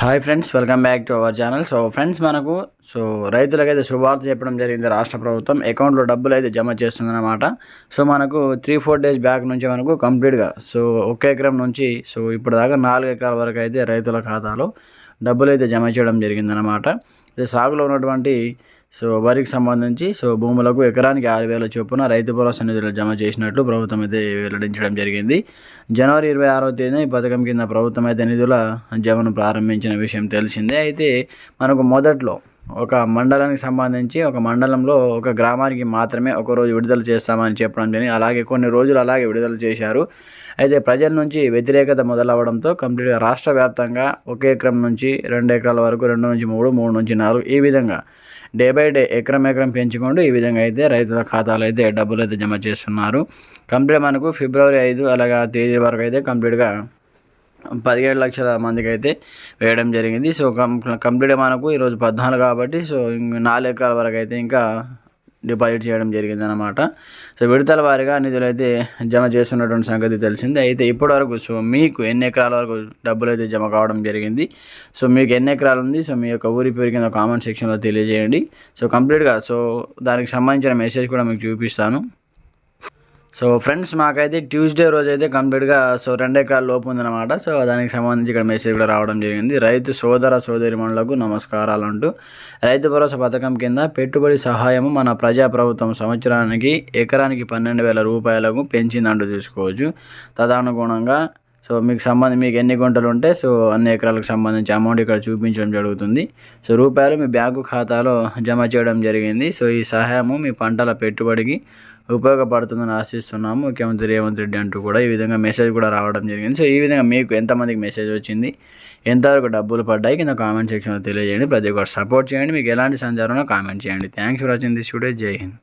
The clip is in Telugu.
Hi friends welcome back to our channel so friends మనకు సో రైతులకైతే శుభార్త చెప్పడం జరిగింది రాష్ట్ర ప్రభుత్వం. అకౌంట్లో డబ్బులు అయితే జమ చేస్తుందన్నమాట. సో మనకు త్రీ ఫోర్ డేస్ బ్యాక్ నుంచి మనకు కంప్లీట్గా సో ఒక ఎకరం నుంచి సో ఇప్పుడు దాకా నాలుగు ఎకరాల వరకు అయితే రైతుల ఖాతాలో డబ్బులు అయితే జమ చేయడం జరిగిందనమాట ఇది సాగులో ఉన్నటువంటి సో వరికి సంబంధించి సో భూములకు ఎకరానికి ఆరు వేల చొప్పున రైతు భరోసా నిధులు జమ చేసినట్లు ప్రభుత్వం అయితే వెల్లడించడం జరిగింది. జనవరి ఇరవై ఆరో తేదీన ఈ పథకం కింద ప్రభుత్వం అయితే నిధుల జమను ప్రారంభించిన విషయం తెలిసిందే. అయితే మనకు మొదట్లో ఒక మండలానికి సంబంధించి ఒక మండలంలో ఒక గ్రామానికి మాత్రమే ఒకరోజు విడుదల చేస్తామని చెప్పడం జరిగింది. అలాగే కొన్ని రోజులు అలాగే విడుదల చేశారు. అయితే ప్రజల నుంచి వ్యతిరేకత మొదలవడంతో కంప్లీట్గా రాష్ట్ర వ్యాప్తంగా ఒక ఎకరం నుంచి రెండు ఎకరాల వరకు రెండు నుంచి మూడు మూడు నుంచి నాలుగు ఈ విధంగా డే బై డే ఎకరం ఎకరం పెంచుకుంటూ ఈ విధంగా అయితే రైతుల ఖాతాలు అయితే డబ్బులు అయితే జమ చేస్తున్నారు. కంప్లీట్ మనకు ఫిబ్రవరి ఐదు అలాగా తేదీ వరకు అయితే కంప్లీట్గా పదిహేడు లక్షల మందికి అయితే వేయడం జరిగింది. సో కం కంప్లీట్ మనకు ఈరోజు పద్నాలుగు కాబట్టి సో నాలుగు ఎకరాల వరకు అయితే ఇంకా డిపాజిట్ చేయడం జరిగింది అనమాట సో విడతల వారిగా నిధులు అయితే జమ చేస్తున్నటువంటి సంగతి తెలిసింది. అయితే ఇప్పటివరకు సో మీకు ఎన్ని ఎకరాల వరకు డబ్బులు అయితే జమ కావడం జరిగింది? సో మీకు ఎన్ని ఎకరాలు ఉంది? సో మీ యొక్క ఊరి పేరు కింద కామెంట్ సెక్షన్లో తెలియజేయండి. సో కంప్లీట్గా సో దానికి సంబంధించిన మెసేజ్ కూడా మీకు చూపిస్తాను. సో ఫ్రెండ్స్ మాకైతే ట్యూస్డే రోజు అయితే కంప్లీట్గా సో రెండు ఎకరాల లోపు ఉందన్నమాట. సో దానికి సంబంధించి ఇక్కడ మెసేజ్ కూడా రావడం జరిగింది. రైతు సోదర సోదరిమణులకు నమస్కారాలు అంటూ రైతు భరోసా పథకం కింద పెట్టుబడి సహాయము మన ప్రజా ప్రభుత్వం సంవత్సరానికి ఎకరానికి పన్నెండు వేల రూపాయలకు పెంచిందంటూ చూసుకోవచ్చు తదనుగుణంగా సో మీకు సంబంధం మీకు ఎన్ని గుంటలు ఉంటే సో అన్ని ఎకరాలకు సంబంధించి అమౌంట్ ఇక్కడ చూపించడం జరుగుతుంది. సో రూపాయలు మీ బ్యాంకు ఖాతాలో జమ చేయడం జరిగింది. సో ఈ సహాయము మీ పంటల పెట్టుబడికి ఉపయోగపడుతుందని ఆశిస్తున్నాము. ముఖ్యమంత్రి రేవంత్ రెడ్డి అంటూ కూడా ఈ విధంగా మెసేజ్ కూడా రావడం జరిగింది. సో ఈ విధంగా మీకు ఎంతమందికి మెసేజ్ వచ్చింది ఎంతవరకు డబ్బులు పడ్డాయి కింద కామెంట్ సెక్షన్లో తెలియజేయండి. ప్రతి ఒక్కరు సపోర్ట్ చేయండి. మీకు ఎలాంటి సంచారంలో కామెంట్ చేయండి. Thanks for watching this video. జై హింద్.